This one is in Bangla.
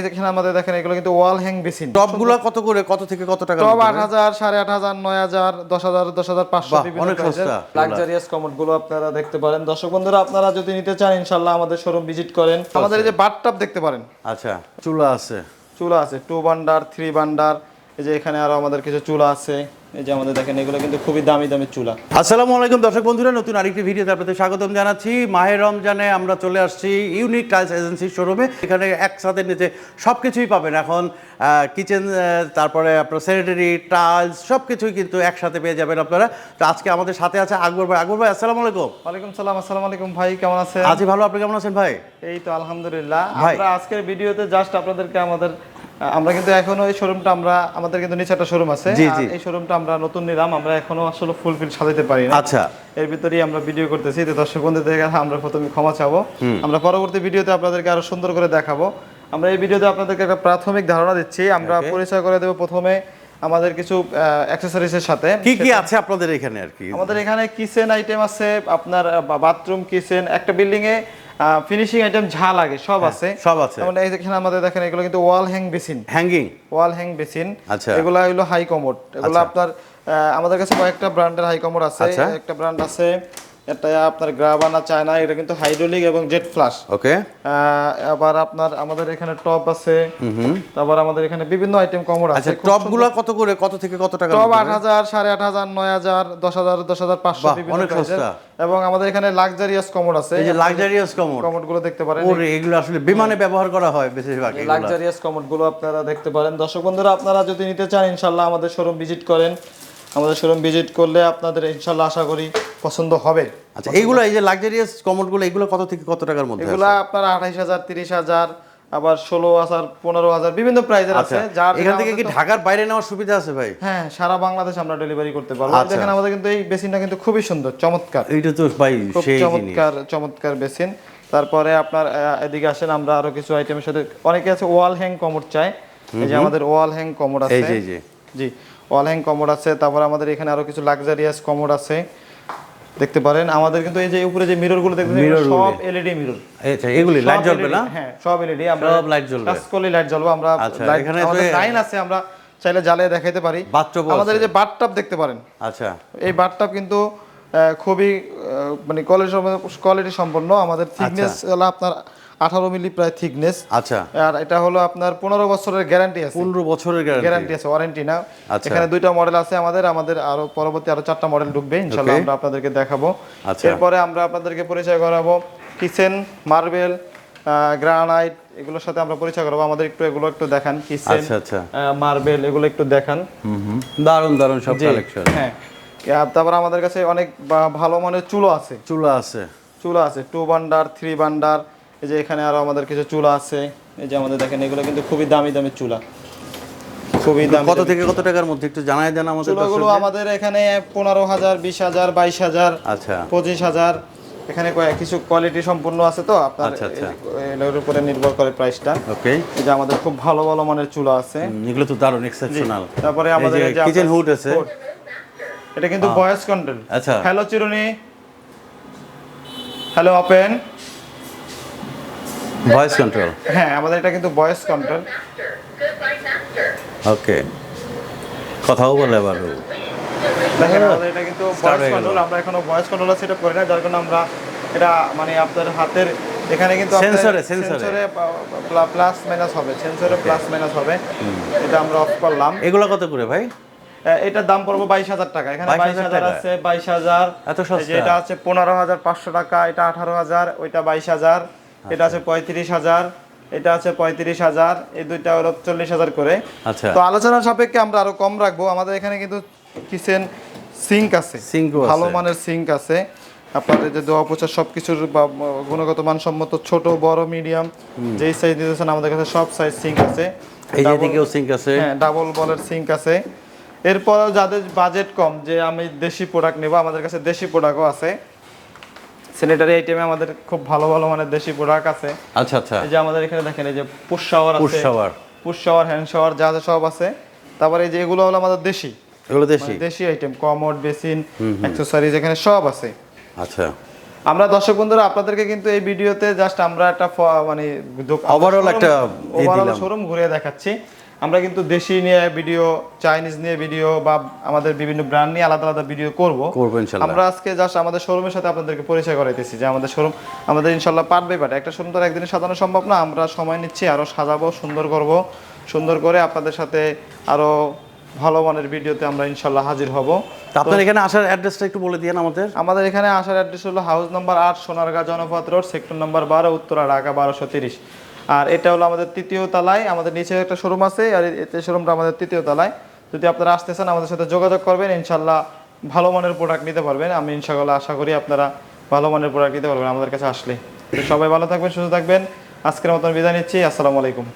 এই যেখানে আমাদের দেখেন এগুলো কিন্তু ওয়াল হ্যাং বেসিন টপগুলো কত করে কত থেকে কত টাকা টপ আট হাজার সাড়ে আট হাজার নয় হাজার দশ হাজার দশ হাজার পাঁচশো বিভিন্ন অনেক সস্তা। লাক্সারিয়াস কমোডগুলো আপনারা দেখতে পারেন। দর্শক বন্ধুরা আপনারা যদি নিতে চান ইনশাল্লাহ আমাদের শোরুম ভিজিট করেন। আমাদের এই যে বাথটাব দেখতে পারেন। আচ্ছা চুলা আছে। চুলা আছে টু বান্ডার থ্রি বান্ডার এই যে এখানে আরও আমাদের কিছু চুলা আছে। এই যে আমাদের দেখেন এগুলো কিন্তু খুবই দামি দামি চুলা। আসসালামু আলাইকুম দর্শক বন্ধুরা নতুন আরেকটি ভিডিওতে আপনাদের স্বাগতম জানাচ্ছি। মাহের রমজানে আমরা চলে আসছি ইউনিক টাইলস এজেন্সির শোরুমে। এখানে একসাথে নিচে সব কিছুই পাবেন এখন। কিচেন তারপরে আপনার স্যানিটারি টাইলস সব কিছুই কিন্তু একসাথে পেয়ে যাবেন আপনারা। তো আজকে আমাদের সাথে আছে আকবর ভাই। আকবর ভাই আসসালামু আলাইকুম। ওয়ালাইকুম সালাম আসসালামু আলাইকুম ভাই কেমন আছেন? আছি ভালো আপনি কেমন আছেন ভাই? এই তো আলহামদুলিল্লাহ। ভাই। আমরা আজকের ভিডিওতে জাস্ট আপনাদেরকে আমাদের আমরা কিন্তু এখনও এই শোরুমটা আমরা আমাদের কিন্তু নিচে একটা শোরুম আছে। আর এই শোরুমটা আমরা নতুন নিলাম আমরা এখনও আসলে ফুলফিল সাজাতে পারি না। আচ্ছা। এর ভিতরেই আমরা ভিডিও করতেছি তো দর্শক বন্ধুদের কাছে আমরা প্রথমে ক্ষমা চাবো। আমরা পরবর্তী ভিডিওতে আপনাদেরকে আরও সুন্দর করে দেখাবো। আমরা এই ভিডিওতে আপনাদেরকে একটা প্রাথমিক ধারণা দিচ্ছি আমরা পরিচয় করে দেবো প্রথমে আমাদের কিছু অ্যাক্সেসরিজের সাথে। কি কি আছে আপনাদের এখানে আর কি? আমাদের এখানে কিচেন আইটেম আছে আপনার বাথরুম কিচেন একটা বিল্ডিং এ ফিনিশিং আইটেম ঝাল লাগে সব আছে। সব আছে। যেমন এখানে আমাদের দেখেন এগুলো কিন্তু wall hang basin hanging wall hang basin আচ্ছা। এগুলো হলো হাই কমোড এগুলো। আপনার আমাদের কাছে কয়েকটা ব্র্যান্ডের হাই কমোড আছে। আচ্ছা। একটা ব্র্যান্ড আছে এটা আপনার গ্রাবানা চায়না এটা কিন্তু হাইড্রোলিক এবং জেট ফ্লাশ ওকে আবার আপনার আমাদের এখানে টপ আছে। তারপর আমাদের এখানে বিভিন্ন আইটেম কমোড আচ্ছা আছে খুব টপগুলো কত করে? কত থেকে কত টাকা টপ আট হাজার সাড়ে আট হাজার নয় হাজার দশ হাজার দশ হাজার পাঁচশো বিভিন্ন অনেক সস্তা। এবং আমাদের এখানে লাক্সারিয়াস কমোড আছে। এই যে লাক্সারিয়াস কমোড কমোডগুলো দেখতে পারেন। ওরে এগুলো আসলে বিমানে ব্যবহার করা হয় বেশিরভাগ। লাক্সারিয়াস কমোডগুলো আপনারা দেখতে পারেন। দর্শক বন্ধুরা আপনারা যদি নিতে চান ইনশাল্লাহ আমাদের শোরুম ভিজিট করেন। আমাদের শোরুম ভিজিট করলে আপনাদের ইনশাল্লাহ আশা করি পছন্দ হবে। আচ্ছা এইগুলো এই যে লাক্সারিয়াস কমোডগুলো এগুলো কত থেকে কত টাকার মধ্যে আছে? এগুলা আপনার আঠাইশ হাজার তিরিশ হাজার আবার ষোলো হাজার পনেরো হাজার বিভিন্ন প্রাইজের আছে। আচ্ছা যার এখান থেকে কি ঢাকার বাইরে নেওয়ার সুবিধা আছে ভাই? হ্যাঁ সারা বাংলাদেশ আমরা ডেলিভারি করতে পারব। আচ্ছা। দেখেন আমাদের কিন্তু এই বেসিনটা কিন্তু খুবই সুন্দর চমৎকার। এইটা তো ভাই সেই চমৎকার চমৎকার বেসিন তারপরে আপনার এদিকে আসেন আমরা আরও কিছু আইটেমের সাথে অনেকে আছে ওয়াল হ্যাং কমোড চায়। এই যে আমাদের ওয়াল হ্যাং কমোড আছে। যে। জি। ওয়াল হ্যাং কমোড আছে তারপর আমাদের এখানে আরও কিছু লাক্সারিয়াস কমোড আছে দেখতে পারেন আমাদের কিন্তু এই যে উপরে যে মিররগুলো দেখতে সব। এলইডি মিরর আচ্ছা এগুলি লাইট জ্বলবে না হ্যাঁ সব এলইডি আমরা সব লাইট জ্বলবে। টাচ করলে লাইট জ্বলবে আমরা আচ্ছা, এখানে লাইন আছে আমরা চাইলে জ্বালিয়ে দেখাইতে পারি আমাদের এই। যে বাথটাব দেখতে পারেন আচ্ছা এই বাথটাব কিন্তু খুবই মানে কোয়ালিটি কোয়ালিটি সম্পন্ন। আমাদের থিকনেস হলো আপনার আঠারো মিলি প্রায় থিকনেস আচ্ছা। আর এটা হলো আপনার পনেরো বছরের গ্যারান্টি আছে। পনেরো বছরের গ্যারান্টি আছে ওয়ারেন্টি না। আচ্ছা। এখানে দুইটা মডেল আছে আমাদের আমাদের আরও পরবর্তী আরও চারটা মডেল ঢুকবে ইনশাআল্লাহ Okay. আমরা আপনাদেরকে দেখাবো। আচ্ছা। এরপরে আমরা আপনাদেরকে পরিচয় করাবো কিচেন মার্বেল গ্রানাইট এগুলোর সাথে আমরা পরিচয় করাবো। আমাদের একটু এগুলো একটু দেখান কিচেন আচ্ছা আচ্ছা। মার্বেল এগুলো একটু দেখান। দারুণ দারুণ সব কালেকশন হ্যাঁ। তারপর আমাদের কাছে অনেক ভালো মানের চুলো আছে। চুলা আছে। চুলা আছে টু বান্ডার থ্রি বান্ডার এই যে এখানে আরও আমাদের কিছু চুলা আছে। এই যে আমাদের দেখেন এগুলো কিন্তু খুবই দামি দামি চুলা। খুবই দামি কত থেকে কত টাকার মধ্যে একটু জানাই দেন আমাদের চুলাগুলো আমাদের এখানে পনেরো হাজার বিশ হাজার বাইশ হাজার আচ্ছা। পঁচিশ হাজার এখানে কিছু কোয়ালিটি সম্পূর্ণ আছে তো? আপনার আচ্ছা, আচ্ছা। এর উপরে নির্ভর করে প্রাইসটা ওকে এই যে আমাদের খুব ভালো ভালো মানের চুলা আছে। এগুলো তো দারুণ এক্সেপশনাল তারপরে আমাদের কিচেন হুড আছে। এটা কিন্তু ভয়েস কন্ট্রোল আচ্ছা। হ্যালো চিরুনি হ্যালো ওপেন ভয়েস কন্ট্রোল হ্যাঁ আমাদের এটা কিন্তু ভয়েস কন্ট্রোল ওকে কথাও বলে আবার দেখেন আমাদের এটা কিন্তু ভয়েস কন্ট্রোল আমরা এখনও ভয়েস কন্ট্রোল সেট করি না যার কারণে আমরা এটা মানে আপনার হাতের এখানে কিন্তু এ, সেন্সরে প্লাস মাইনাস হবে সেন্সরে প্লাস মাইনাস হবে। এটা আমরা অফ করলাম। এগুলো কত করে ভাই? এটার দাম পড়বে বাইশ হাজার টাকা। এখানে বাইশ হাজার আছে বাইশ হাজার। এটা আছে পনেরো হাজার পাঁচশো টাকা এটা আঠারো হাজার ওইটা বাইশ হাজার। এটা আছে পঁয়ত্রিশ হাজার এটা আছে পঁয়ত্রিশ হাজার এই দুইটা হলো চল্লিশ হাজার করে। আচ্ছা। তো আলোচনার সাপেক্ষে আমরা আরও কম রাখব। আমাদের এখানে কিন্তু কিচেন সিঙ্ক আছে। ও ভালো। মানের সিঙ্ক আছে। আপনাদের যে দোয়া পোছা সবকিছুর বা গুণগত মানসম্মত ছোট বড় মিডিয়াম যেই সাইজ দিতেছেন আমাদের কাছে সব সাইজ সিঙ্ক আছে। এই Double- সিঙ্ক আছে। হ্যাঁ ডাবল বলের সিঙ্ক আছে। এরপর যাদের বাজেট কম যে আমি দেশি প্রোডাক্ট নেব আমাদের কাছে দেশি প্রোডাক্টও আছে। স্যানিটারি আইটেমে আমাদের খুব ভালো ভালো মানের দেশি প্রোডাক্ট আছে। আচ্ছা আচ্ছা। এই যে আমাদের এখানে দেখেন এই যে পুশ শাওয়ার আছে। Push shower push shower hand shower যা যা সব আছে। তারপরে এই যে এগুলো হলো আমাদের দেশি। এগুলো দেশি? মানে দেশি আইটেম কমোড বেসিন অ্যাক্সেসরিজ এখানে সব আছে। আচ্ছা। আমরা দর্শক বন্ধুরা আপনাদেরকে কিন্তু এই ভিডিওতে জাস্ট আমরা একটা মানে ওভারঅল একটা ওভারঅল শোরুম ঘুরে দেখাচ্ছি। আমরা কিন্তু দেশি নিয়ে ভিডিও চাইনিজ নিয়ে ভিডিও বা আমাদের বিভিন্ন ব্র্যান্ড নিয়ে আলাদা আলাদা ভিডিও করব। করব ইনশাল্লাহ। আমরা আজকে জাস্ট আমাদের শোরুমের সাথে আপনাদেরকে পরিচয় করাইতেছি যে আমাদের শোরুম আমাদের ইনশাল্লাহ পারবে বাট একটা শোরুম তো একদিনে সাজানো সম্ভব না। আমরা সময় নিচ্ছি আরও সাজাবো সুন্দর করব। সুন্দর করে আপনাদের সাথে আরও ভালো মানের ভিডিওতে আমরা ইনশাল্লাহ হাজির হব। আপনার এখানে আসার অ্যাড্রেসটা একটু বলে দিয়েন আমাদের। আমাদের এখানে আসার অ্যাড্রেস হলো হাউস নাম্বার আট Sonargaon Janapath road sector number বারো উত্তরা ঢাকা বারোশো তিরিশ। আর এটা হলো আমাদের তৃতীয় তলায়, আমাদের নিচে একটা শোরুম আছে, আর এতে শোরুমটা আমাদের তৃতীয় তলায়। যদি আপনারা আসতে চান, আমাদের সাথে যোগাযোগ করবেন, ইনশাল্লাহ ভালো মানের প্রোডাক্ট নিতে পারবেন। আমি ইনশাআল্লাহ আশা করি আপনারা ভালো মানের প্রোডাক্ট নিতে পারবেন আমাদের কাছে আসলে। সবাই ভালো থাকবেন, সুস্থ থাকবেন। আজকের মতন বিদায় নিচ্ছি, আসসালামু আলাইকুম।